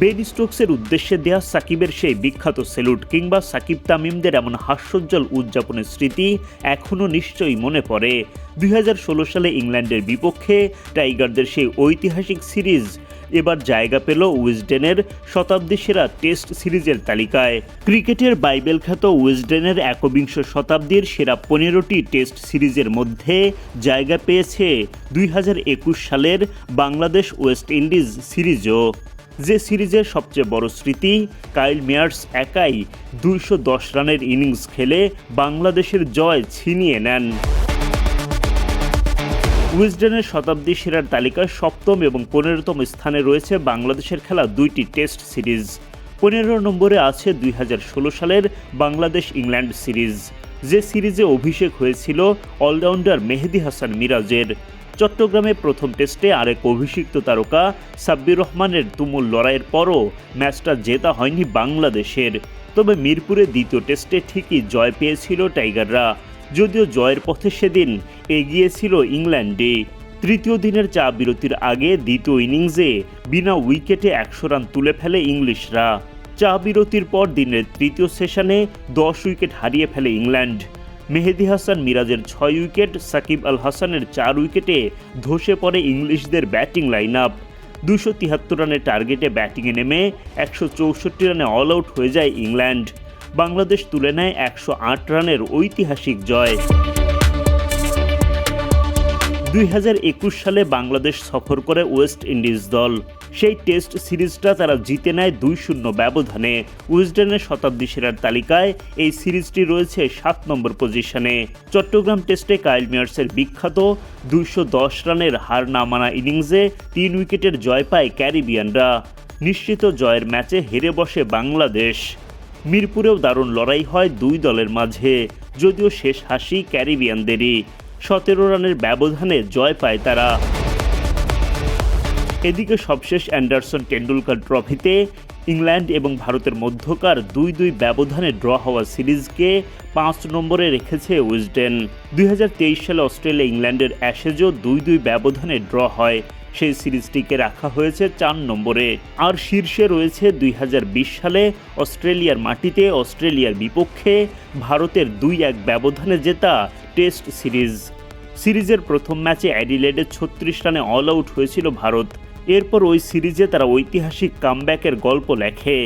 Ben স্টোকসের উদ্দেশ্যে দেয়া সাকিবের সেই বিখ্যাত সেলুট কিংবা সাকিব তামিমদের এমন হাস্যোজ্জ্বল উদযাপনের স্মৃতি এখনও নিশ্চয়ই মনে পড়ে। দুই হাজার ষোলো সালে ইংল্যান্ডের বিপক্ষে টাইগারদের সেই ঐতিহাসিক সিরিজ এবার জায়গা পেল উইজডেনের শতাব্দী সেরা টেস্ট সিরিজের তালিকায়। ক্রিকেটের বাইবেল খ্যাত উইজডেনের একবিংশ শতাব্দীর সেরা পনেরোটি টেস্ট সিরিজের মধ্যে জায়গা পেয়েছে দুই হাজার একুশ সালের বাংলাদেশ ওয়েস্ট ইন্ডিজ সিরিজও। যে সিরিজের সবচেয়ে বড় স্মৃতি, কাইল মেয়ার্স একাই দুইশো দশ রানের ইনিংস খেলে বাংলাদেশের জয় ছিনিয়ে নেন। উইজডেনের শতাব্দী সেরার তালিকায় সপ্তম এবং পনেরোতম স্থানে রয়েছে বাংলাদেশের খেলা দুইটি টেস্ট সিরিজ। পনেরো নম্বরে আছে দুই হাজার ষোলো সালের বাংলাদেশ ইংল্যান্ড সিরিজ, যে সিরিজে অভিষেক হয়েছিল অলরাউন্ডার মেহেদি হাসান মিরাজের। চট্টগ্রামে প্রথম টেস্টে আরেক অভিষিক্ত তারকা সাব্বির রহমানের তুমুল লড়াইয়ের পরও ম্যাচটা জেতা হয়নি বাংলাদেশের। তবে মিরপুরে দ্বিতীয় টেস্টে ঠিকই জয় পেয়েছিল টাইগাররা। যদিও জয়ের পথে সেদিন এগিয়েছিল ইংল্যান্ডে। তৃতীয় দিনের চা বিরতির আগে দ্বিতীয় ইনিংসে বিনা উইকেটে একশো রান তুলে ফেলে ইংলিশরা। চা বিরতির পর দিনের তৃতীয় সেশনে দশ উইকেট হারিয়ে ফেলে ইংল্যান্ড। মেহেদি হাসান মিরাজের ছয় উইকেট, সাকিব আল হাসানের চার উইকেটে ধসে পড়ে ইংলিশদের ব্যাটিং লাইন আপ দুশো তিহাত্তর রানের টার্গেটে ব্যাটিংয়ে নেমে একশো চৌষট্টি রানে অল আউট হয়ে যায় ইংল্যান্ড। বাংলাদেশ তুলে নেয় একশো আট রানের ঐতিহাসিক জয়। দুই হাজার একুশ সালে বাংলাদেশ সফর করে ওয়েস্ট ইন্ডিজ দল। সেই টেস্ট সিরিজটা তারা জিতে নেয় দুই শূন্য ব্যবধানে। উইজডেনের শতাব্দী সেরার তালিকায় এই সিরিজটি রয়েছে সাত নম্বর পজিশনে। চট্টগ্রাম টেস্টে কাইল মিয়ার্সের বিখ্যাত দুইশো দশ রানের হার না মানা ইনিংসে তিন উইকেটের জয় পায় ক্যারিবিয়ানরা। নিশ্চিত জয়ের ম্যাচে হেরে বসে বাংলাদেশ। মিরপুরেও দারুণ লড়াই হয় দুই দলের মাঝে, যদিও শেষ হাসি ক্যারিবিয়ানদেরই। সতেরো রানের ব্যবধানে জয় পায় তারা। এদিকে সবশেষ অ্যান্ডারসন টেন্ডুলকার ট্রফিতে ইংল্যান্ড এবং ভারতের মধ্যকার দুই দুই ব্যবধানে ড্র হওয়া সিরিজকে পাঁচ নম্বরে রেখেছে উইজডেন। দুই হাজার তেইশ সালে অস্ট্রেলিয়া ইংল্যান্ডের অ্যাশেজও দুই দুই ব্যবধানে ড্র হয়। সেই সিরিজটিকে রাখা হয়েছে চার নম্বরে। আর শীর্ষে রয়েছে দুই হাজার বিশ সালে অস্ট্রেলিয়ার মাটিতে অস্ট্রেলিয়ার বিপক্ষে ভারতের দুই এক ব্যবধানে জেতা টেস্ট সিরিজ। সিরিজের প্রথম ম্যাচে অ্যাডিলেডে ছত্রিশ রানে অল আউট হয়েছিল ভারত। এরপর ওই সিরিজে তারা ঐতিহাসিক কামব্যাকের গল্প লেখে।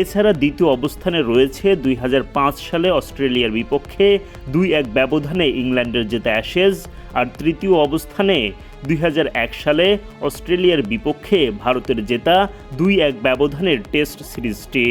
এছাড়া দ্বিতীয় অবস্থানে রয়েছে দুই হাজার পাঁচ সালে অস্ট্রেলিয়ার বিপক্ষে দুই এক ব্যবধানে ইংল্যান্ডের জেতা অ্যাশেজ, আর তৃতীয় অবস্থানে দুই হাজার এক সালে অস্ট্রেলিয়ার বিপক্ষে ভারতের জেতা দুই এক ব্যবধানের টেস্ট সিরিজটি।